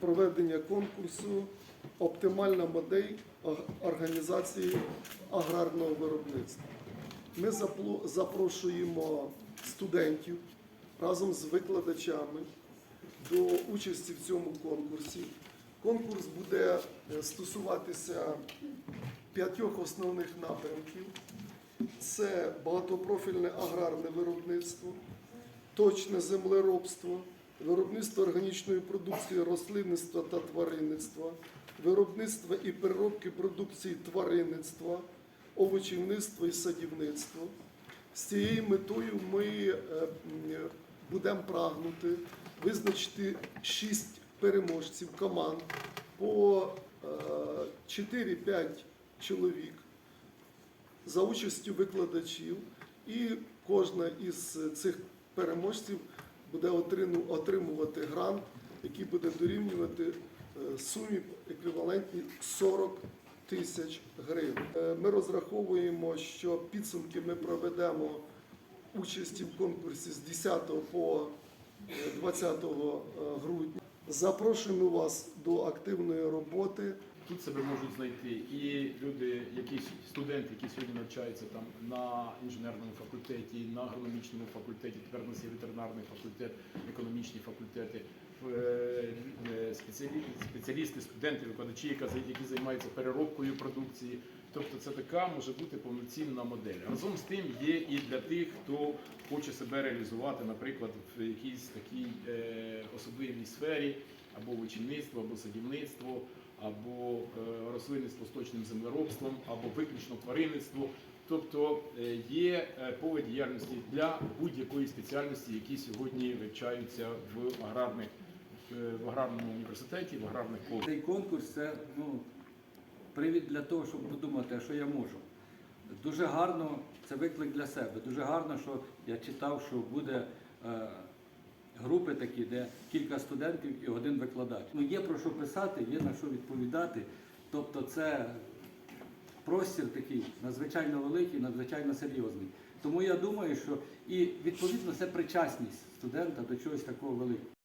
проведення конкурсу Оптимальна модель організації аграрного виробництва. Ми запрошуємо студентів разом з викладачами до участі в цьому конкурсі. Конкурс буде е, стосуватися п'ятьох основних напрямків: це багатопрофільне аграрне виробництво, точне землеробство, виробництво органічної продукції рослинництва та тваринництва, виробництво і переробки продукції тваринництва, овочівництво і садівництво. З цією метою ми е, будемо прагнути визначити шість переможців команд по е, 4-5 чоловік за участю викладачів, і кожна із цих переможців буде отримувати грант, який буде дорівнювати е, сумі еквівалентній 40 тисяч гривень. Е, Ми розраховуємо, що підсумки ми проведемо участі в конкурсі з 10 по е, 20 грудня. Запрошуємо вас до активної роботи. Тут себе можуть знайти і люди, які студенти, які сьогодні навчаються там на інженерному факультеті, на агрономічному факультеті, тепер у нас є ветеринарний факультет, економічні факультети, е, е, спеціалі- спеціалісти, студенти, викладачі, які займаються переробкою продукції. Тобто це така може бути повноцінна модель. Разом з тим є і для тих, хто хоче себе реалізувати, наприклад, в якійсь такій е, особливій сфері, або вичинництво, або садівництво, або е, рослинництво з точним землеробством, або виключно тваринництво. Тобто е, є е, поле діяльності для будь-якої спеціальності, які сьогодні вивчаються в аграрних в аграрному університеті, в аграрних коледжах. Цей конкурс це ну, привід для того, щоб подумати, що я можу. Дуже гарно, це виклик для себе. Дуже гарно, що я читав, що буде групи такі, де кілька студентів і один викладач. Ну, є про що писати, є на що відповідати. Тобто це простір такий надзвичайно великий, надзвичайно серйозний. Тому я думаю, що і відповідно це причасність студента до чогось такого великого.